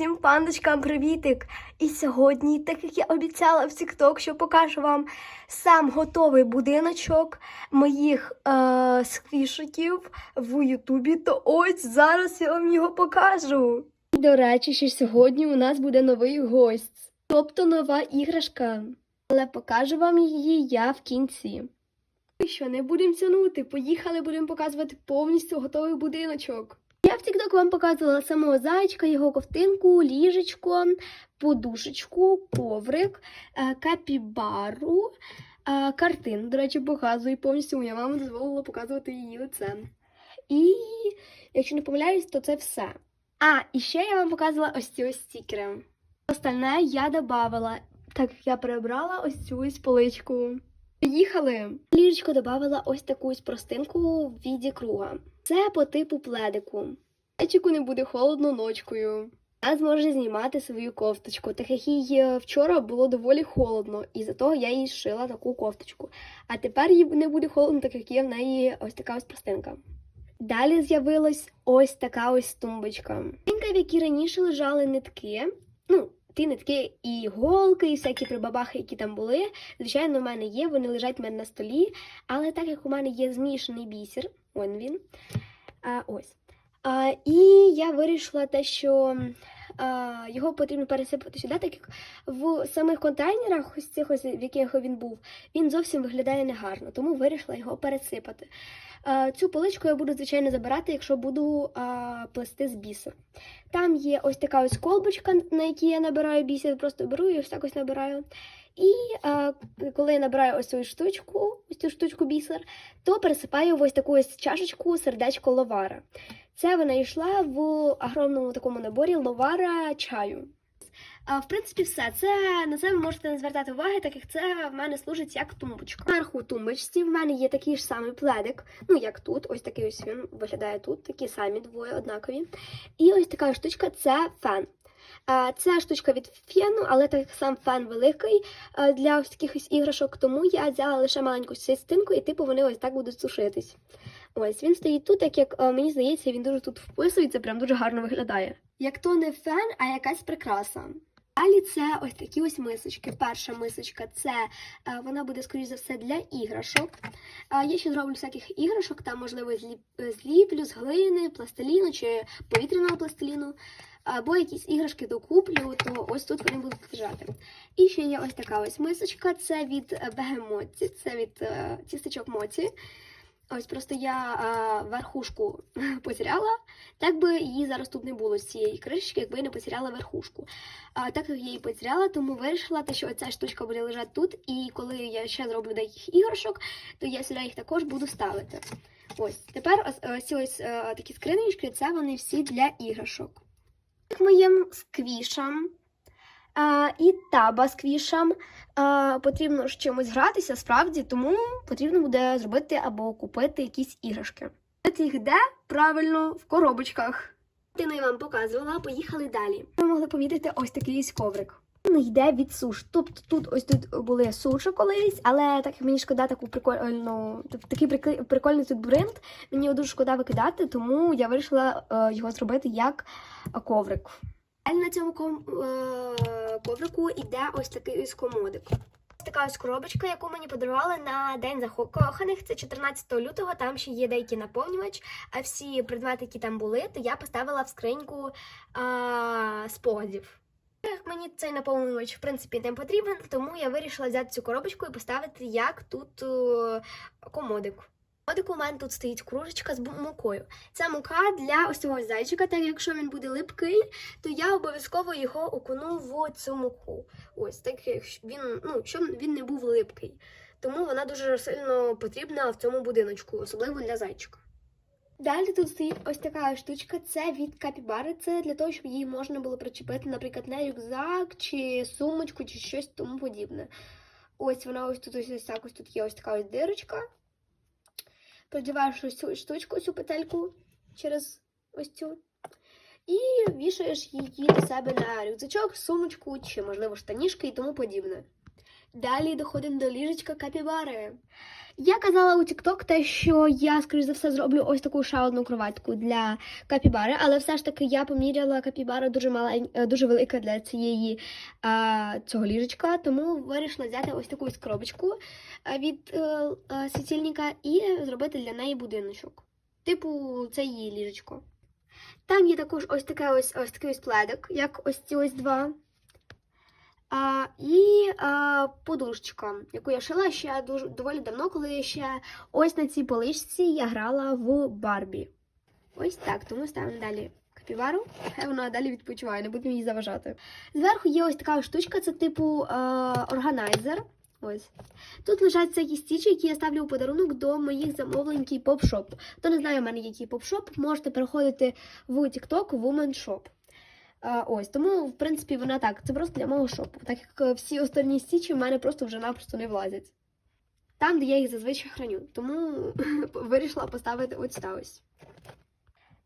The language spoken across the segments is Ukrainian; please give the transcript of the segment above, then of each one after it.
Усім пандочкам привітик! І сьогодні, так як я обіцяла в TikTok, що покажу вам сам готовий будиночок моїх е- сквішиків в Ютубі, то ось зараз я вам його покажу. До речі, що сьогодні у нас буде новий гость, тобто нова іграшка. Але покажу вам її я в кінці. І що, не будемо тянути, поїхали, будемо показувати повністю готовий будиночок. Я в TikTok вам показувала самого зайчика, його ковтинку, ліжечко, подушечку, коврик, е, капібару, е, картину. До речі, показую повністю. Моя мама дозволила показувати її лице. І, якщо не помиляюсь, то це все. А, і ще я вам показувала ось ці ось стікери. Остальне я додавала, так як я перебрала ось цю ось поличку. Поїхали! Ліжечко додавала ось таку ось простинку в віді круга. Це по типу пледику. Зайчику не буде холодно ночкою. Вона зможе знімати свою кофточку, так як їй е, вчора було доволі холодно, і за того я їй зшила таку кофточку. А тепер їй не буде холодно, так як є в неї ось така ось простинка. Далі з'явилась ось така ось тумбочка. Тумбочка, в якій раніше лежали нитки. Ну, ті нитки і голки, і всякі прибабахи, які там були. Звичайно, в мене є, вони лежать в мене на столі. Але так як у мене є змішаний бісер, он він. А, ось. А, і я вирішила те, що а, його потрібно пересипати сюди, так як в самих контейнерах, ось цих ось, в яких він був, він зовсім виглядає негарно, тому вирішила його пересипати. А, цю поличку я буду, звичайно, забирати, якщо буду а, плести з бісеру. Там є ось така ось колбочка, на якій я набираю бісер, просто беру і ось так ось набираю. І а, коли я набираю ось цю штучку, ось цю штучку бісер, то пересипаю ось таку ось чашечку сердечко ловара. Це вона йшла в огромному такому наборі ловара чаю. А, в принципі, все. Це на це ви можете не звертати уваги, так як це в мене служить як тумбочка. Вверху тумбочці в мене є такий ж самий пледик, ну як тут, ось такий ось він виглядає тут, такі самі двоє однакові. І ось така штучка це фен. Це штучка від фену, але так сам фен великий для ось якихось іграшок, тому я взяла лише маленьку частинку, і типу вони ось так будуть сушитись. Ось він стоїть тут, так як мені здається, він дуже тут вписується, прям дуже гарно виглядає. Як то не фен, а якась прикраса. Далі це ось такі ось мисочки. Перша мисочка це е, вона буде, скоріш за все, для іграшок. Е, Я ще зроблю всяких іграшок, там, можливо, зліп, зліплю з глини, пластиліну чи повітряного пластиліну, або якісь іграшки докуплю, то ось тут вони будуть лежати. І ще є ось така ось мисочка, це від Бегемотці, це від е, тістечок Моці. Ось просто я верхушку потеряла, так би її зараз тут не було з цієї кришечки, якби я не потеряла верхушку. А так як я її потеряла, тому вирішила, те, що ця штучка буде лежати тут, і коли я ще зроблю деяких іграшок, то я сюди їх також буду ставити. Ось тепер ось, ці ось е, такі скринички, це вони всі для іграшок. Моїм сквішам а, і таба сквішам а, потрібно з чимось гратися, справді, тому потрібно буде зробити або купити якісь іграшки. Їх де? Правильно, в коробочках. Тина я вам показувала, поїхали далі. Ви могли помітити ось такий коврик. Він йде від суш. Тобто тут ось тут були суші колись, але так як мені шкода таку прикольну, такий прикольний тут бренд, мені його дуже шкода викидати, тому я вирішила е, його зробити як коврик. Далі на цьому е, коврику йде ось такий ось комодик. Така ось коробочка, яку мені подарували на день закоханих. Це 14 лютого. Там ще є деякий наповнювач. А всі предмети, які там були, то я поставила в скриньку а, спогадів. Мені цей наповнювач в принципі не потрібен, тому я вирішила взяти цю коробочку і поставити як тут е, комодик. Комодик у мене тут стоїть кружечка з мукою. Це мука для ось цього зайчика, так якщо він буде липкий, то я обов'язково його окуну в цю муку. Ось так як він, ну, щоб він не був липкий. Тому вона дуже сильно потрібна в цьому будиночку, особливо для зайчика. Далі тут стоїть ось така штучка, це від капібари. Це для того, щоб її можна було причепити, наприклад, на рюкзак чи сумочку, чи щось тому подібне. Ось вона ось тут ось, ось так, ось тут є ось така ось дирочка. Продіваєш ось цю штучку, цю петельку через ось цю. І вішаєш її до себе на рюкзачок, сумочку чи, можливо, штанішки і тому подібне. Далі доходимо до ліжечка капібари. Я казала у TikTok те, що я, скоріш за все, зроблю ось таку ще одну кроватку для капібари, але все ж таки я поміряла капібара дуже малень... е, дуже велика для цієї а, цього ліжечка, тому вирішила взяти ось таку ось коробочку е, від е, е, світильника і зробити для неї будиночок. Типу, це її ліжечко. Там є також ось таке ось ось такий ось пледик, як ось ці ось два. А, і а, подушечка, яку я шила ще дуже доволі давно, коли ще ось на цій поличці я грала в Барбі. Ось так, тому ставимо далі капівару. Хай вона далі відпочиває, не будемо їй заважати. Зверху є ось така штучка, це типу е, органайзер. Ось. Тут лежать всякі стічі, які я ставлю у подарунок до моїх замовлень поп-шоп. Хто не знає, у мене який поп-шоп, можете переходити в TikTok Woman Shop. А, ось, тому, в принципі, вона так. Це просто для мого шопу. Так як е, всі останні стічі в мене просто вже напросто не влазять. Там, де я їх зазвичай храню. Тому вирішила поставити ось та ось.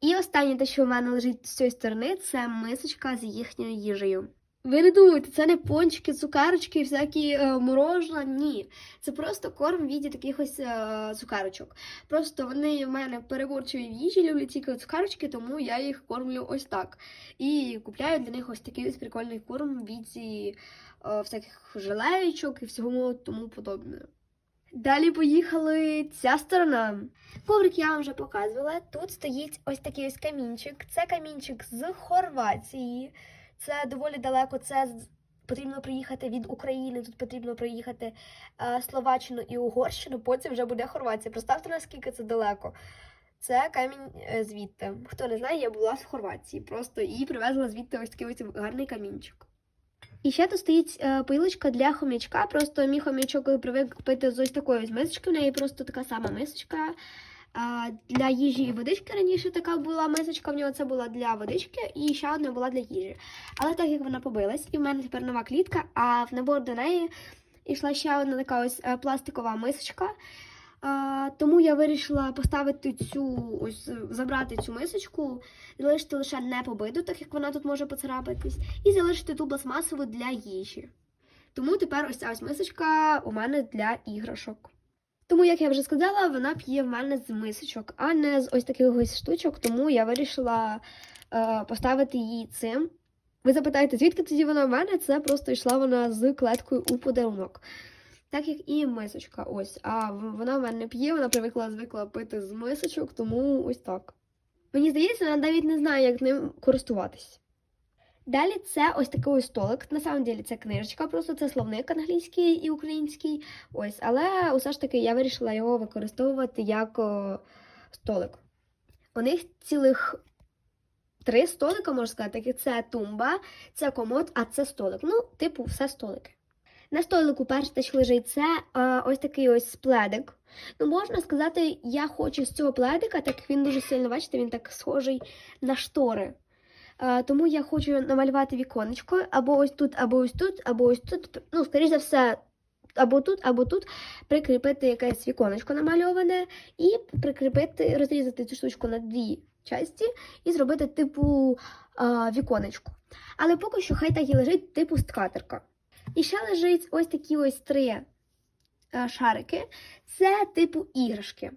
І останнє те, що в мене лежить з цієї сторони, це мисочка з їхньою їжею. Ви не думайте, це не пончики, цукарочки, всякі е, морожена. Ні. Це просто корм в віді таких ось е, цукарочок. Просто вони в мене переборчові в їжі, люблять тільки цукарочки, тому я їх кормлю ось так. І купляю для них ось такий ось прикольний корм в віді е, всяких желеєчок і всього тому подобне. Далі поїхали ця сторона. Коврик я вам вже показувала. Тут стоїть ось такий ось камінчик. Це камінчик з Хорватії. Це доволі далеко. Це потрібно приїхати від України. Тут потрібно приїхати е, Словаччину і Угорщину. Потім вже буде Хорватія. Представте, наскільки це далеко. Це камінь е, звідти. Хто не знає, я була в Хорватії просто і привезла звідти ось такий ось гарний камінчик. І ще тут стоїть е, пилочка для хомячка. Просто мій хомячок привик пити з ось такої ось мисочки. В неї просто така сама мисочка. Для їжі і водички раніше така була мисочка, в нього це була для водички, і ще одна була для їжі. Але так як вона побилась, і в мене тепер нова клітка, а в набор до неї йшла ще одна така ось е, пластикова мисочка. А, тому я вирішила поставити цю ось забрати цю мисочку, залишити лише не побиту, так як вона тут може поцарапатись, і залишити ту пластмасову для їжі. Тому тепер ось ця ось мисочка у мене для іграшок. Тому, як я вже сказала, вона п'є в мене з мисочок, а не з ось таких ось штучок, тому я вирішила е, поставити її цим. Ви запитаєте, звідки тоді вона в мене? Це просто йшла вона з клеткою у подарунок. Так як і мисочка, ось. А вона в мене не п'є, вона привикла звикла пити з мисочок, тому ось так. Мені здається, вона навіть не знає, як ним користуватись. Далі це ось такий ось столик. На самом деле це книжечка, просто це словник англійський і український. Ось, але усе ж таки я вирішила його використовувати як о, столик. У них цілих три столика, можна сказати, це тумба, це комод, а це столик. Ну, типу, все столики. На столику перше те, що лежить, це е, ось такий ось пледик. Ну, можна сказати, я хочу з цього пледика, так як він дуже сильно, бачите, він так схожий на штори. Е, тому я хочу намалювати віконечко або ось тут, або ось тут, або ось тут. Ну, скоріш за все, або тут, або тут прикріпити якесь віконечко намальоване і прикріпити, розрізати цю штучку на дві часті і зробити типу е, віконечко. Але поки що хай так і лежить типу скатерка. І ще лежить ось такі ось три шарики. Це типу іграшки.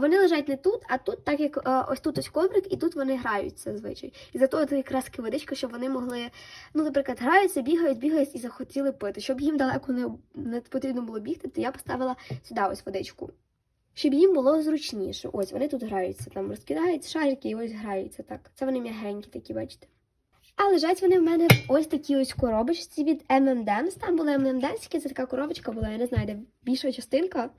Вони лежать не тут, а тут, так як е, ось тут ось коврик, і тут вони граються зазвичай. І зато тут якраз водичка, щоб вони могли, ну, наприклад, граються, бігають, бігають і захотіли пити. Щоб їм далеко не, не потрібно було бігти, то я поставила сюди ось водичку. Щоб їм було зручніше. Ось вони тут граються, там розкидають шарики і ось граються так. Це вони м'ягенькі такі, бачите. А лежать вони в мене в ось такі ось коробочці від M&M's. Там були M&M's, це така коробочка була, я не знаю, де більша частинка.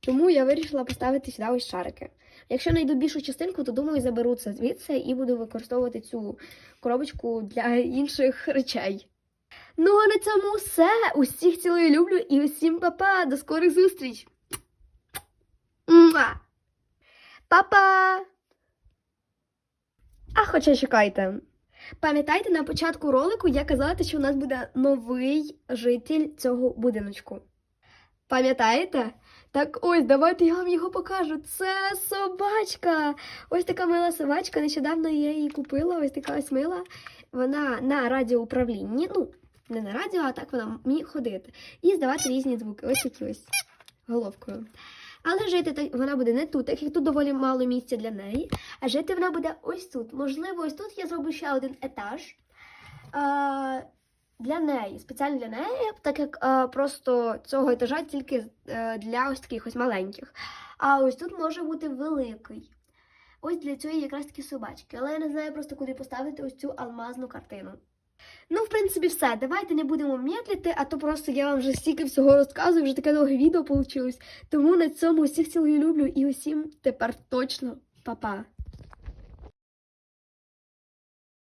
Тому я вирішила поставити сюди ось шарики. Якщо знайду більшу частинку, то думаю, заберу це звідси і буду використовувати цю коробочку для інших речей. Ну, а на цьому все. Усіх цілую люблю і усім па-па! До скорих зустріч! Па-па! А хоча чекайте. Пам'ятаєте, на початку ролику я казала, що у нас буде новий житель цього будиночку. Пам'ятаєте? Так ось, давайте я вам його покажу. Це собачка. Ось така мила собачка. Нещодавно я її купила. Ось така ось мила. Вона на радіоуправлінні. Ну, Не на радіо, а так вона вміє ходити. І здавати різні звуки. Ось такі ось головкою. Але жити вона буде не тут, так як тут доволі мало місця для неї. А жити вона буде ось тут. Можливо, ось тут я зроблю ще один етаж. Для неї, спеціально для неї, так як а, просто цього етажа тільки е, для ось таких ось маленьких. А ось тут може бути великий. Ось для цієї якраз таки собачки. Але я не знаю просто куди поставити ось цю алмазну картину. Ну, в принципі, все. Давайте не будемо медлити, а то просто я вам вже стільки всього розказую, вже таке довге відео вийшло. Тому на цьому усіх цілую люблю і усім тепер точно па-па.